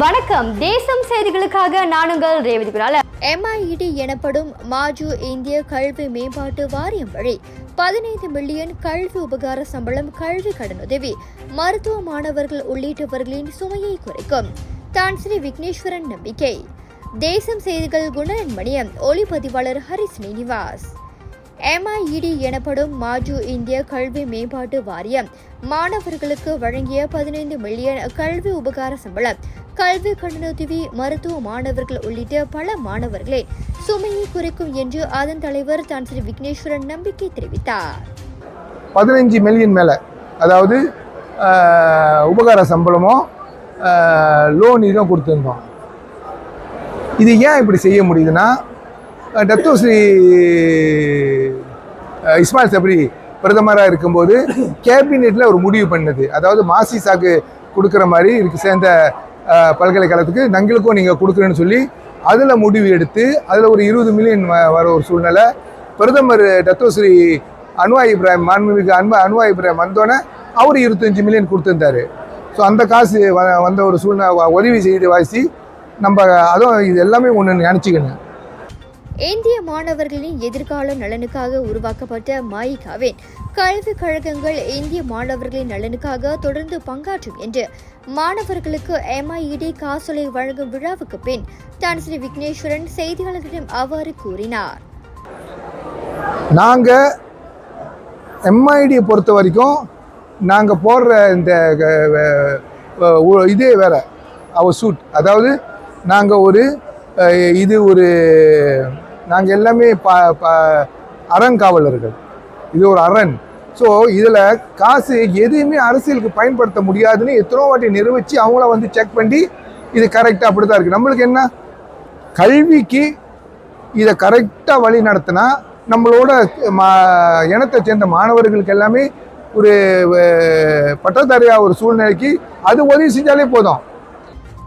வணக்கம். தேசம் செய்திகளுக்காக நானுங்கள் ரேவதி குரால எம்ஐஇடி எனப்படும் மாஜு இந்திய கல்வி மேம்பாட்டு வாரியம் வழி பதினைந்து மில்லியன் கல்வி உபகார சம்பளம் கல்வி கடனுதவி மருத்துவ மாணவர்கள் உள்ளிட்டவர்களின் சுமையை குறைக்கும். தான் ஸ்ரீ விக்னேஸ்வரன் நம்பிக்கை. தேசம் செய்திகள் குணரன் மணியம் ஒளிப்பதிவாளர் ஹரி ஸ்ரீனிவாஸ். எம்ஐஇடி எனப்படும் மாஜு இந்திய கல்வி மேம்பாட்டு வாரியம் மாணவர்களுக்கு வழங்கிய பதினைந்து மில்லியன் கல்வி உபகார சம்பளம். கல்வி கடனுதவி மருத்துவ மாணவர்கள் உள்ளிட்ட பல மாணவர்களை சுமையை குறைக்கும் என்று அதன் தலைவர் தான் ஸ்ரீ விக்னேஸ்வரன் நம்பிக்கை தெரிவித்தார். பதினைஞ்சு மில்லியன் மேலே அதாவது உபகார சம்பளமோ லோன் இதுவும் கொடுத்துருந்தோம். இது ஏன் இப்படி செய்ய முடியுதுன்னா டத்தோஸ்ரீ இஸ்மாயில் சப்ரி பிரதமராக இருக்கும்போது கேபினெட்டில் ஒரு முடிவு பண்ணது. அதாவது மாசி சாக்கு கொடுக்குற மாதிரி இதுக்கு சேர்ந்த பல்கலைக்கழகத்துக்கு நங்களுக்கும் நீங்கள் கொடுக்குறேன்னு சொல்லி அதில் முடிவு எடுத்து அதில் ஒரு இருபது மில்லியன் வர ஒரு சூழ்நிலை. பிரதமர் டத்தோஸ்ரீ அன்வாய் இப்ராஹிம் மாண்புமிகு அன்பா அன்வாய் இப்ராஹிம் வந்தோடனே அவர் இருபத்தஞ்சி மில்லியன் கொடுத்துருந்தாரு. ஸோ அந்த காசு வந்த ஒரு சூழ்நிலை உதவி செய்து வாசி நம்ம அதுவும் இது எல்லாமே ஒன்று நினச்சிக்கணும். இந்திய மாணவர்களின் எதிர்கால நலனுக்காக உருவாக்கப்பட்ட மாயிகாவின் கல்விக் கழகங்கள் இந்திய மாணவர்களின் நலனுக்காக தொடர்ந்து பங்காற்றும் என்று மாணவர்களுக்கு எம்ஐஇடி காசோலை வழங்கும் விழாவுக்கு பின் தான் ஸ்ரீ விக்னேஸ்வரன் செய்தியாளர்களிடம் அவ்வாறு கூறினார். நாங்கள் எம்ஐடியை பொறுத்த வரைக்கும் நாங்கள் போடுற இந்த க- வ- இதே வேற அவர் சூட் அதாவது நாங்கள் ஒரு இது ஒரு நாங்கள் எல்லாமே ப ப அறங்காவலர்கள். இது ஒரு அரண் ஸோ இதில் காசு எதையுமே அரசியலுக்கு பயன்படுத்த முடியாதுன்னு எத்தனோ வாட்டி நிரூபித்து அவங்கள வந்து செக் பண்ணி இது கரெக்டாக அப்படி தான் இருக்குது நம்மளுக்கு என்ன? கல்விக்கு இதை கரெக்டாக வழி நடத்தினா நம்மளோட மா இனத்தை சேர்ந்த மாணவர்களுக்கு எல்லாமே ஒரு பட்டதாரியாக ஒரு சூழ்நிலைக்கு அது உதவி செஞ்சாலே போதும்.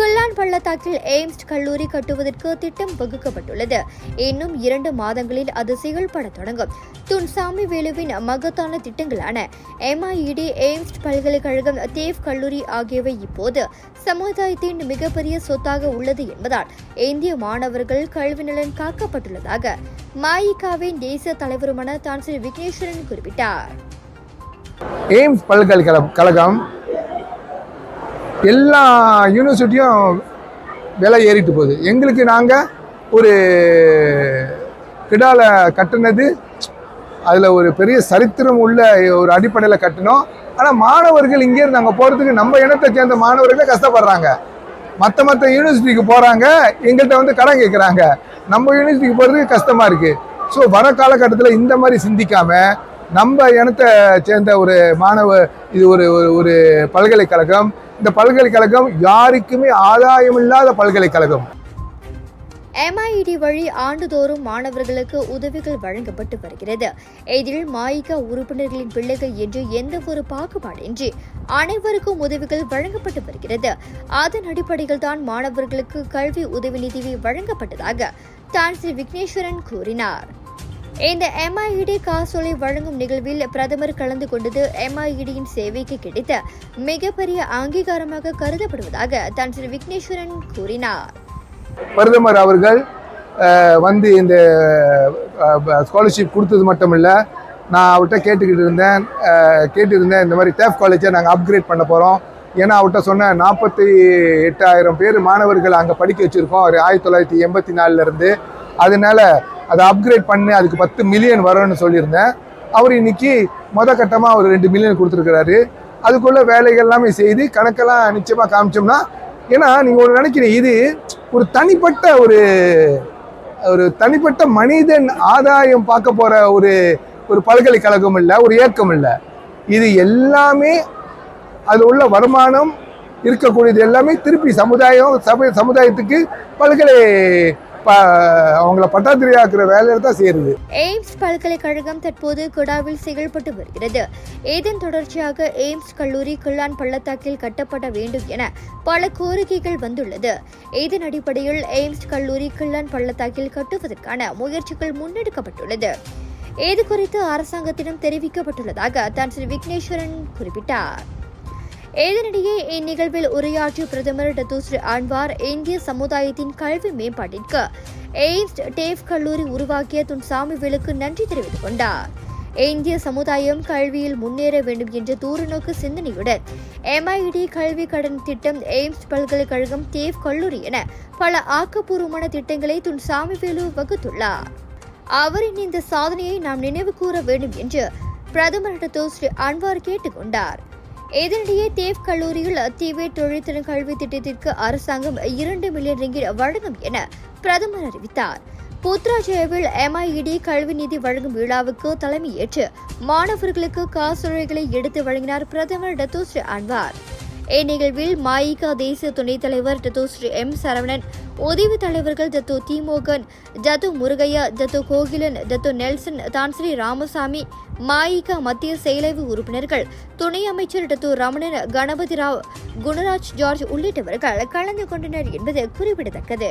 கில்லான் பள்ளத்தாக்கில் எய்ம்ஸ் கல்லூரி கட்டுவதற்கு திட்டம் வகுக்கப்பட்டுள்ளது. இன்னும் இரண்டு மாதங்களில் அது செயல்பட தொடங்கும். துன் சாமி வேலுவின் மகத்தான திட்டங்களான எம்ஐஇடி எய்ம்ஸ் பல்கலைக்கழகம் தேவ் கல்லூரி ஆகியவை இப்போது சமுதாயத்தின் மிகப்பெரிய சொத்தாக உள்ளது என்பதால் இந்திய மாணவர்கள் கல்வி நலன் காக்கப்பட்டுள்ளதாக மாயிகாவின் தேசிய தலைவருமான தான் ஸ்ரீ விக்னேஸ்வரன் குறிப்பிட்டார். எய்ம்ஸ் பல்கலைக்கழகம் எல்லா யூனிவர்சிட்டியும் விலை ஏறிட்டு போகுது. எங்களுக்கு நாங்கள் ஒரு கிடால கட்டினது அதில் ஒரு பெரிய சரித்திரம் உள்ள ஒரு அடிப்படையில் கட்டினோம். ஆனால் மாணவர்கள் இங்கேருந்து அங்கே போகிறதுக்கு நம்ம இனத்தை சேர்ந்த மாணவர்களே கஷ்டப்படுறாங்க. மற்ற மற்ற யூனிவர்சிட்டிக்கு போகிறாங்க எங்கள்கிட்ட வந்து கடன் கேட்குறாங்க நம்ம யூனிவர்சிட்டிக்கு போகிறதுக்கு கஷ்டமாக இருக்குது ஸோ வர காலகட்டத்தில் இந்த மாதிரி சிந்திக்காமல் நம்ம இனத்தை சேர்ந்த ஒரு மாணவ இது ஒரு ஒரு- ஒரு பல்கலைக்கழகம் இந்த பல்கலைக்கழகம் யாருக்குமே ஆதாயம் இல்லாத பல்கலைக்கழகம் எம்ஐடி வழி ஆண்டுதோறும் மாணவர்களுக்கு உதவிகள் வழங்கப்பட்டு வருகிறது. இதில் மாயிகா உறுப்பினர்களின் பிள்ளைகள் என்று எந்த ஒரு பாகுபாடின்றி அனைவருக்கும் உதவிகள் வழங்கப்பட்டு வருகிறது. அதன் அடிப்படையில் தான் மாணவர்களுக்கு கல்வி உதவி நிதி வழங்கப்பட்டதாக தான் ஸ்ரீ விக்னேஸ்வரன் கூறினார். இந்த எம்ஐஇடி காசோலை வழங்கும் நிகழ்வில் பிரதமர் கலந்து கொண்டது எம்ஐஇடியின் சேவைக்கு கிடைத்த மிகப்பெரிய அங்கீகாரமாக கருதப்படுவதாக தான் ஸ்ரீ விக்னேஸ்வரன் கூறினார். பிரதமர் அவர்கள் வந்து இந்த ஸ்காலர்ஷிப் கொடுத்தது மட்டும் இல்லை நான் அவர்கிட்ட கேட்டுக்கிட்டு இருந்தேன் கேட்டிருந்தேன் இந்த மாதிரி டேஃப் காலேஜை நாங்கள் அப்கிரேட் பண்ண போகிறோம் ஏன்னா அவர்கிட்ட சொன்ன நாற்பத்தி எட்டாயிரம் பேர் மாணவர்கள் அங்கே படிக்க வச்சுருக்கோம் ஒரு ஆயிரத்தி தொள்ளாயிரத்தி எண்பத்தி நாலுலேருந்து அதனால அதை அப்கிரேட் பண்ணி அதுக்கு பத்து மில்லியன் வரும்னு சொல்லியிருந்தேன். அவர் இன்னைக்கு மொத கட்டமாக அவர் ரெண்டு மில்லியன் கொடுத்துருக்கிறாரு. அதுக்குள்ள வேலைகள் எல்லாமே செய்து கணக்கெல்லாம் நிச்சயமாக காமிச்சோம்னா ஏன்னா நீங்கள் ஒரு நினைக்கிறீங்க இது ஒரு தனிப்பட்ட ஒரு ஒரு தனிப்பட்ட மனிதன் ஆதாயம் பார்க்க போகிற ஒரு ஒரு பல்கலைக்கழகம் இல்லை ஒரு இயக்கம் இல்லை. இது எல்லாமே அது உள்ள வருமானம் இருக்கக்கூடியது எல்லாமே திருப்பி சமுதாயம் சபை சமுதாயத்துக்கு பல்கலை அவங்கள பட்டாத்திரியாக்குற வேலையை தான் செய்யறது எய்ம்ஸ் பல்கலைக்கழகம் தற்போது குடாவில் செயல்பட்டு வருகிறது. இதன் தொடர்ச்சியாக எய்ம்ஸ் கல்லூரி கிள்ளான் பள்ளத்தாக்கில் கட்டப்பட வேண்டும் என பல கோரிக்கைகள் வந்துள்ளது. இதன் அடிப்படையில் எய்ம்ஸ் கல்லூரி கிள்ளான் பள்ளத்தாக்கில் கட்டுவதற்கான முயற்சிகள் முன்னெடுக்கப்பட்டுள்ளது. இது குறித்து அரசாங்கத்திடம் தெரிவிக்கப்பட்டுள்ளதாக தான் ஸ்ரீ விக்னேஸ்வரன் குறிப்பிட்டார். இதனிடையே இந்நிகழ்வில் உரையாற்றிய பிரதமர் டத்தோஸ்ரீ அன்வார் இந்திய சமுதாயத்தின் கல்வி மேம்பாட்டிற்கு எய்ம்ஸ் டேஃப் கல்லூரி உருவாக்கிய துன் சாமிவேலுக்கு நன்றி தெரிவித்துக் கொண்டார். இந்திய சமுதாயம் கல்வியில் முன்னேற வேண்டும் என்ற தூரநோக்கு சிந்தனையுடன் எம்ஐடி கல்வி கடன் திட்டம் எய்ம்ஸ் பல்கலைக்கழகம் டேஃப் கல்லூரி என பல ஆக்கப்பூர்வமான திட்டங்களை துன் சாமிவேலு வகுத்துள்ளார். அவரின் இந்த சாதனையை நாம் நினைவு கூற வேண்டும் என்று பிரதமர் டத்தோஸ்ரீ அன்வார் கேட்டுக்கொண்டார் இதனிடையே தேவ் கல்லூரியில் தீவே தொழில்திறன் கல்வி திட்டத்திற்கு அரசாங்கம் இரண்டு மில்லியன் ரிங்கிட் வழங்கும் என பிரதமர் அறிவித்தார். புத்ராஜயாவில் எம்ஐஇடி கல்வி நிதி வழங்கும் விழாவுக்கு தலைமையேற்று மாணவர்களுக்கு காசோலைகளை எடுத்து வழங்கினார் பிரதமர் டத்தோஸ்ரீ அன்வார். இந்நிகழ்வில் மாயிகா தேசிய துணைத் தலைவர் டத்தோஸ்ரீ எம் சரவணன் உதவி தலைவர்கள் தத்து திமோகன் ஜத்து முருகையா ஜத்து கோகிலன் ஜத்து நெல்சன் தான்ஸ்ரீ ராமசாமி மாயிகா மத்திய செயலவை உறுப்பினர்கள் துணை அமைச்சர் டத்து ரமணன் கணபதி ராவ் குணராஜ் ஜார்ஜ் உள்ளிட்டவர்கள் கலந்து கொண்டனர் என்பது குறிப்பிடத்தக்கது.